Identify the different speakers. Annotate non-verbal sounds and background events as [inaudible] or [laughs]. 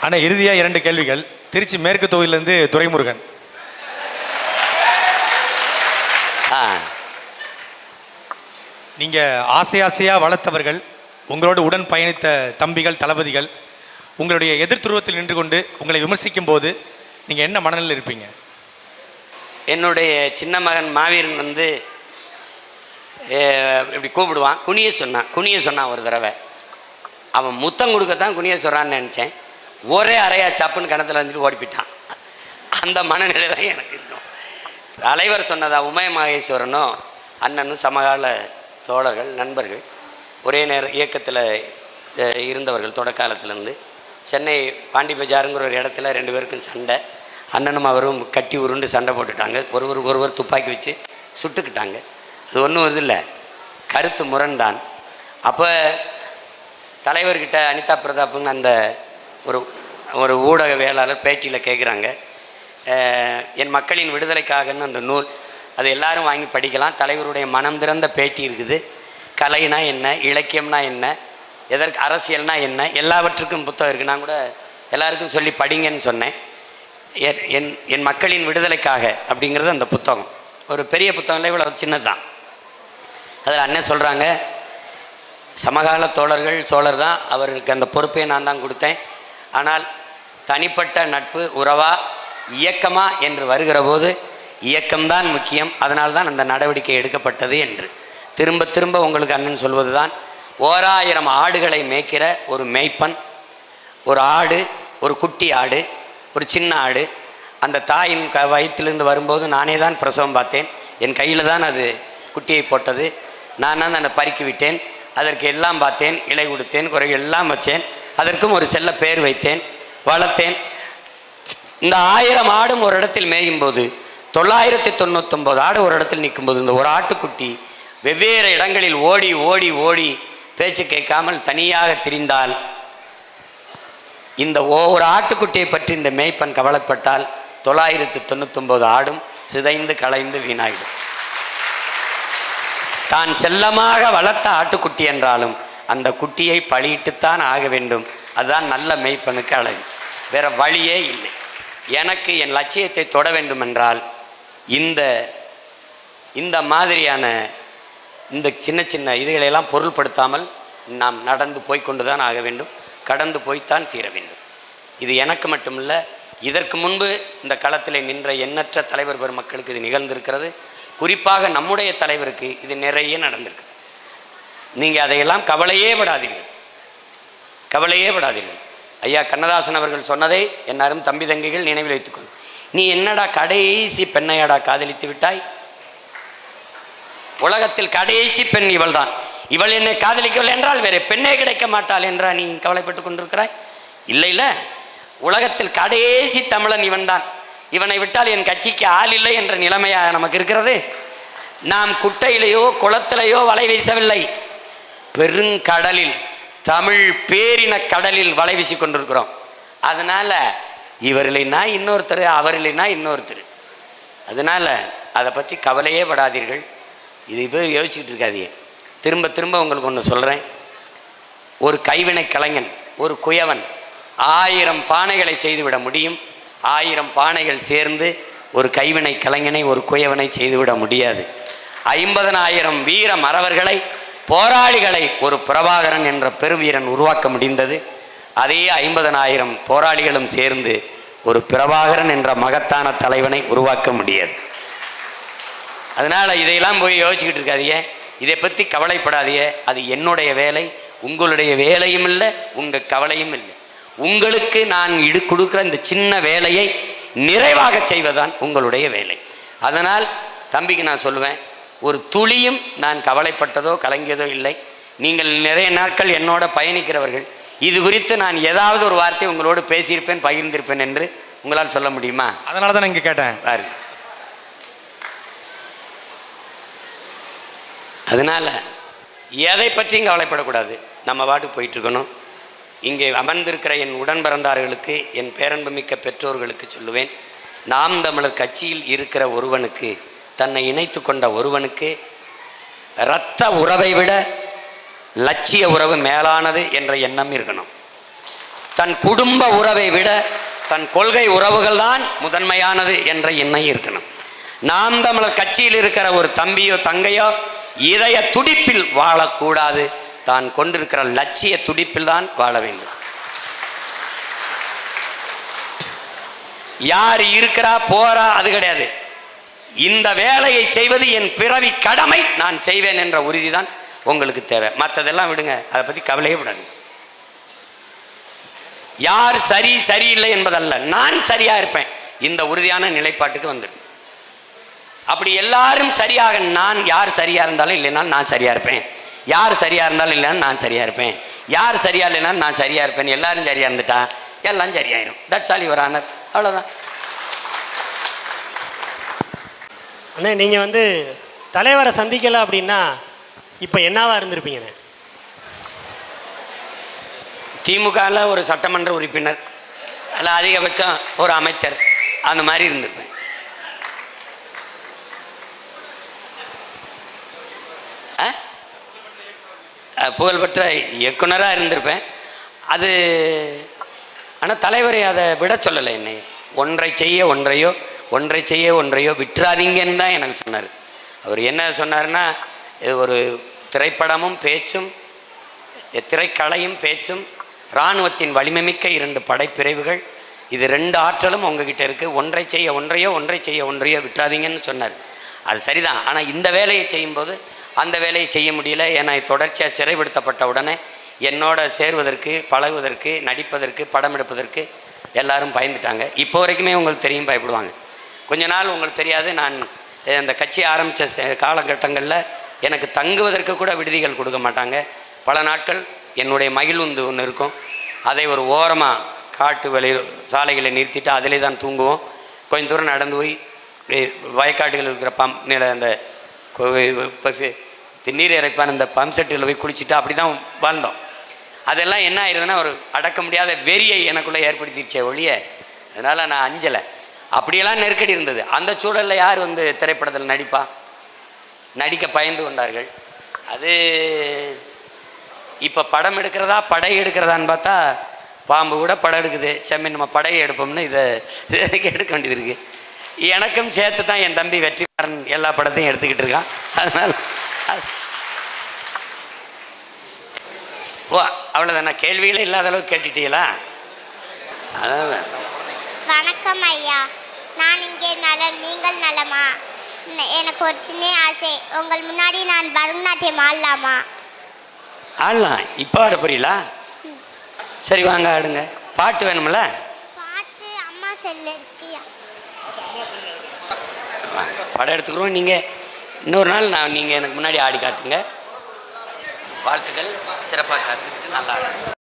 Speaker 1: ஆனால் இறுதியாக இரண்டு கேள்விகள். திருச்சி மேற்கு தொகுதியிலேருந்து துரைமுருகன்.
Speaker 2: ஆ.
Speaker 1: நீங்கள் ஆசை ஆசையாக வளர்த்தவர்கள் உங்களோடு உடன் பயணித்த தம்பிகள் தளபதிகள் உங்களுடைய எதிர்த்துருவத்தில் நின்று கொண்டு உங்களை விமர்சிக்கும் போது நீங்கள் என்ன மனநிலையில் இருப்பீங்க?
Speaker 2: என்னுடைய சின்ன மகன் மாவீரன் வந்து அஹ், இப்படி கூப்பிடுவான். குனிய சொன்னான். குனிய சொன்னான் ஒரு தடவை. அவன் முத்தம் கொடுக்கத்தான் குனிய சொல்கிறான்னு நினச்சேன். ஒரே அறையா சப்புன்னு கிணத்துல வந்துட்டு ஓடி போயிட்டான் அந்த மனநிலை தான் எனக்கு இருக்கும். தலைவர் சொன்னதா உமய மகேஸ்வரனும் அண்ணனும் சமகால தோழர்கள் நண்பர்கள் ஒரே நேர இயக்கத்தில் இருந்தவர்கள் தொடக்காலத்திலேருந்து சென்னை பாண்டி பஜாருங்கிற ஒரு இடத்துல ரெண்டு பேருக்கும் சண்டை அண்ணனும் அவரும் கட்டி உருண்டு சண்டை போட்டுட்டாங்க. ஒருவருக்கு ஒருவர் துப்பாக்கி வச்சு சுட்டுக்கிட்டாங்க. அது ஒன்றும் இது இல்லை. கருத்து முரண்தான். அப்போ தலைவர்கிட்ட அனிதா பிரதாப்புன்னு அந்த ஒரு ஒரு ஊடக வேளாளர் பேட்டியில் கேட்குறாங்க என் மக்களின் விடுதலைக்காகன்னு அந்த நூல் அது எல்லாரும் வாங்கி படிக்கலாம். தலைவருடைய மனம் திறந்த பேட்டி இருக்குது. கலைனா என்ன இலக்கியம்னா என்ன எதற்கு அரசியல்னா என்ன எல்லாவற்றுக்கும் புத்தகம் இருக்குது நான் கூட எல்லாருக்கும் சொல்லி படிங்கன்னு சொன்னேன். என்- என் என் மக்களின் விடுதலைக்காக அப்படிங்கிறது அந்த புத்தகம். ஒரு பெரிய புத்தகம் இல்லை இவ்வளோ சின்னது தான் அதில் அண்ணன் சொல்கிறாங்க சமகால தோழர்கள் சோழர் தான் அவருக்கு அந்த பொறுப்பை நான் தான் கொடுத்தேன். ஆனால் தனிப்பட்ட நட்பு உறவா இயக்கமா என்று வருகிற போது இயக்கம்தான் முக்கியம். அதனால் தான் அந்த நடவடிக்கை எடுக்கப்பட்டது என்று. திரும்ப திரும்ப உங்களுக்கு அண்ணன் சொல்வது தான் ஓராயிரம் ஆடுகளை மேய்க்கிற ஒரு மேய்ப்பன் ஒரு ஆடு ஒரு குட்டி ஆடு ஒரு சின்ன ஆடு அந்த தாயின் க வயிற்றிலிருந்து வரும்போது நானே தான் பிரசவம் பார்த்தேன். என் கையில் தான் அது குட்டியை போட்டது. நான் தான் அதை பறிக்கி விட்டேன் அதற்கு எல்லாம் பார்த்தேன் இலை கொடுத்தேன் குறை எல்லாம் வச்சேன். அதற்கும் ஒரு செல்ல பெயர் வைத்தேன் வளர்த்தேன். இந்த ஆயிரம் ஆடும் ஒரு இடத்தில் மேயும் போது தொள்ளாயிரத்தி தொண்ணூத்தொம்பது ஆடு ஒரு இடத்தில் நிற்கும்போது இந்த ஒரு ஆட்டுக்குட்டி வெவ்வேறு இடங்களில் ஓடி ஓடி ஓடி பேச்சு கேட்காமல் தனியாக திரிந்தால் இந்த ஒவ்வொரு ஆட்டுக்குட்டியை பற்றி இந்த மேய்ப்பன் கவலைப்பட்டால் தொள்ளாயிரத்து தொண்ணூத்தொம்பது ஆடும் சிதைந்து களைந்து வீணாயிடும். தான் செல்லமாக வளர்த்த ஆட்டுக்குட்டி என்றாலும் அந்த குட்டியை பழியிட்டுத்தான் ஆக வேண்டும். அதுதான் நல்ல மெய்ப்பனுக்கு அழகு. வேற வழியே இல்லை. எனக்கு என் லட்சியத்தை தொட வேண்டும் என்றால் இந்த இந்த மாதிரியான இந்த சின்ன சின்ன இதுகளையெல்லாம் பொருள்படுத்தாமல் நாம் நடந்து போய்கொண்டு தான் ஆக வேண்டும். கடந்து போய்த்தான் தீர வேண்டும். இது எனக்கு மட்டுமல்ல இதற்கு முன்பு இந்த களத்தில் நின்ற எண்ணற்ற தலைவர் பெருமக்களுக்கு இது நிகழ்ந்திருக்கிறது. குறிப்பாக நம்முடைய தலைவருக்கு இது நிறைய நடந்திருக்கு. நீங்கள் அதையெல்லாம் கவலையே படாதீர்கள். கவலையே படாதீர்கள். ஐயா கண்ணதாசன் அவர்கள் சொன்னதை என் அரும் தம்பி தங்கைகள் நினைவில் வைத்துக்கொள். நீ என்னடா கடைசி பெண்ணையாடா காதலித்து விட்டாய்? உலகத்தில் கடைசி பெண் இவள்தான். இவள் என்னை காதலிக்கவில்லை என்றால் வேறு பெண்ணே கிடைக்க மாட்டாள் என்றா நீ கவலைப்பட்டு கொண்டிருக்கிறாய்? இல்லை இல்லை. உலகத்தில் கடைசி தமிழன் இவன்தான். இவனை விட்டால் என் கட்சிக்கு ஆள் இல்லை என்ற நிலைமையாக நமக்கு இருக்கிறது. நாம் குட்டையிலேயோ குளத்திலேயோ வலை வீசவில்லை. பெருங்கடலில் தமிழ் பேரின கடலில் வலை வீசி கொண்டிருக்கிறோம். அதனால் இவர் இல்லைன்னா இன்னொருத்தர் அவர் இல்லைன்னா இன்னொருத்தர். அதனால் அதை பற்றி கவலையே படாதீர்கள். இது போய் யோசிச்சுட்டு இருக்காதீங்க. திரும்ப திரும்ப உங்களுக்கு ஒன்று சொல்கிறேன் ஒரு கைவினை கலைஞன் ஒரு குயவன் ஆயிரம் பானைகளை செய்துவிட முடியும். ஆயிரம் பானைகள் சேர்ந்து ஒரு கைவினை கலைஞனை ஒரு குயவனை செய்துவிட முடியாது. ஐம்பதனாயிரம் வீர மறவர்களை போராளிகளை ஒரு பிரபாகரன் என்ற பெருவீரன் உருவாக்க முடிந்தது. அதே ஐம்பதனாயிரம் போராளிகளும் சேர்ந்து ஒரு பிரபாகரன் என்ற மகத்தான தலைவனை உருவாக்க முடியாது. அதனால் இதையெல்லாம் போய் யோசிச்சுக்கிட்டு இருக்காதீங்க. இதை பற்றி கவலைப்படாதிய அது என்னுடைய வேலை உங்களுடைய வேலையும் இல்லை உங்கள் கவலையும் இல்லை. உங்களுக்கு நான் இடு கொடுக்குற இந்த சின்ன வேலையை நிறைவாக செய்வதான் உங்களுடைய வேலை. அதனால் தம்பிக்கு நான் சொல்லுவேன் ஒரு துளியும் நான் கவலைப்பட்டதோ கலங்கியதோ இல்லை. நீங்கள் நிறைய நாட்கள் என்னோட பயணிக்கிறவர்கள் இது குறித்து நான் ஏதாவது ஒரு வார்த்தை உங்களோடு பேசியிருப்பேன் பகிர்ந்திருப்பேன் என்று உங்களால் சொல்ல முடியுமா?
Speaker 1: அதனால தான் இங்கே கேட்டேன்.
Speaker 2: பாருங்க அதனால் எதை பற்றியும் கவலைப்படக்கூடாது. நம்ம பாட்டுக்கு போயிட்டு இருக்கணும் இங்கே அமர்ந்திருக்கிற என் உடன் பிறந்தார்களுக்கு என் பேரன்புமிக்க பெற்றோர்களுக்கு சொல்லுவேன். நாம் தமிழர் கட்சியில் இருக்கிற ஒருவனுக்கு தன்னை இணைத்து கொண்ட ஒருவனுக்கு இரத்த உறவை விட லட்சிய உறவு மேலானது என்ற எண்ணம் இருக்கணும். தன் குடும்ப உறவை விட தன் கொள்கை உறவுகள் தான் முதன்மையானது என்ற எண்ணம் இருக்கணும். நாம் தமிழர் கட்சியில் இருக்கிற ஒரு தம்பியோ தங்கையோ இதய துடிப்பில் வாழக்கூடாது. தான் கொண்டிருக்கிற லட்சிய துடிப்பில் தான் வாழ வேண்டும். யார் இருக்கிறா போறா அது கிடையாது. இந்த வேலையை செய்வது என் பிறவி கடமை நான் செய்வேன் என்ற உறுதி தான் உங்களுக்கு தேவை. மற்றதெல்லாம் விடுங்க அதை பற்றி கவலையே விடாது யார் சரி சரியில்லை என்பதல்ல நான் சரியா இருப்பேன். இந்த உறுதியான நிலைப்பாட்டுக்கு வந்துடும் அப்படி எல்லாரும் சரியாக நான் யார் சரியா இருந்தாலும் இல்லைனாலும் நான் சரியா இருப்பேன். யார் சரியா இருந்தாலும் இல்லைன்னா நான் சரியா இருப்பேன். யார் சரியா இல்லைனாலும் நான் சரியா இருப்பேன். எல்லாரும் சரியா இருந்துட்டா எல்லாம் சரியாயிரும். தட்ஸ் ஆல் யுவர் ஆனர் அவ்வளோதான்
Speaker 3: அண்ணே நீங்கள் வந்து தலைவரை சந்திக்கலை அப்படின்னா இப்போ என்னவா இருந்திருப்பீங்கண்ணே?
Speaker 2: திமுகவில் ஒரு சட்டமன்ற உறுப்பினர் அதில் அதிகபட்சம் ஒரு அமைச்சர் அந்த மாதிரி இருந்திருப்பேன். ஆ? புகழ்பெற்ற இயக்குனராக இருந்திருப்பேன். அது ஆனால் தலைவரை அதை விட சொல்லலை என்னை ஒன்றை செய்ய ஒன்றையோ ஒன்றை செய்ய ஒன்றையோ விட்டுறாதீங்கன்னு தான் எனக்கு சொன்னார். அவர் என்ன சொன்னார்னா இது ஒரு திரைப்படமும் பேச்சும் திரைக்கலையும் பேச்சும் இராணுவத்தின் வலிமைமிக்க இரண்டு படைப்பிரிவுகள். இது ரெண்டு ஆற்றலும் உங்ககிட்ட இருக்குது ஒன்றை செய்ய ஒன்றையோ ஒன்றை செய்ய ஒன்றையோ விட்டுறாதீங்கன்னு சொன்னார். அது சரிதான். ஆனால் இந்த வேலையை செய்யும்போது அந்த வேலையை செய்ய முடியல. ஏன்னா தொடர்ச்சியாக சிறைப்படுத்தப்பட்ட உடனே என்னோட சேருவதற்கு பழகுவதற்கு நடிப்பதற்கு படம் எடுப்பதற்கு எல்லாரும் பயந்துட்டாங்க. இப்போ வரைக்குமே உங்களுக்கு தெரியும் பயப்படுவாங்க. கொஞ்ச நாள் உங்களுக்கு தெரியாது நான் அந்த கட்சி ஆரம்பித்த காலகட்டங்களில் எனக்கு தங்குவதற்கு கூட விடுதிகள் கொடுக்க மாட்டாங்க. பல நாட்கள் என்னுடைய மகிழுந்து ஒன்று இருக்கும். அதை ஒரு ஓரமாக காட்டு வழி சாலைகளை நிறுத்திட்டு அதிலே தான் தூங்குவோம். கொஞ்சம் தூரம் நடந்து போய் வே- வயக்காடுகள் இருக்கிற பம்ப் நில அந்த கொ- நீர் இறைப்பான அந்த பம்ப் செட்டில் போய் குளிச்சுட்டு அப்படி தான் வாழ்ந்தோம். அதெல்லாம் என்ன ஆயிருதுன்னா ஒரு அடக்க முடியாத வெறியை எனக்குள்ளே ஏற்படுத்திடுச்சே ஒழிய அதனால் நான் அஞ்சலை. அப்படியெல்லாம் நெருக்கடி இருந்தது. அந்த சூழலில் யார் வந்து திரைப்படத்தில் நடிப்பா? நடிக்க பயந்து கொண்டார்கள். அது இப்போ படம் எடுக்கிறதா படை எடுக்கிறதான்னு பார்த்தா பாம்பு கூட படம் எடுக்குது. செம்மி நம்ம படையை எடுப்போம்னு இதை இதுக்கு [laughs] எடுக்க வேண்டியது இருக்கு. எனக்கும் சேர்த்து தான் என் தம்பி வெற்றிக்காரன் எல்லா படத்தையும் எடுத்துக்கிட்டு இருக்கான். அதனால் அது- ஓ அவ்வளோதானே கேள்விகளே இல்லாத அளவுக்கு கேட்டுட்டீங்களா? அதான்.
Speaker 4: வணக்கம் ஐயா. நான் இங்கே நலம் நீங்கள் நலமா? எனக்கு ஒரு சின்ன ஆசை. உங்கள் முன்னாடி நான் பரதநாட்டியம் ஆடலாமா?
Speaker 2: ஆடலாம் இப்போ ஆட போறீங்களா? சரி வாங்க ஆடுங்க. பாட்டு வேணும்ல?
Speaker 4: பாட்டு அம்மா செல்லு இருக்குயா
Speaker 2: படம் எடுத்துக்கிறோம். நீங்கள் இன்னொரு நாள் நான் நீங்கள் எனக்கு முன்னாடி ஆடி காட்டுங்க. வாழ்த்துக்கள். சிறப்பாக காத்துக்கிட்டு நல்லா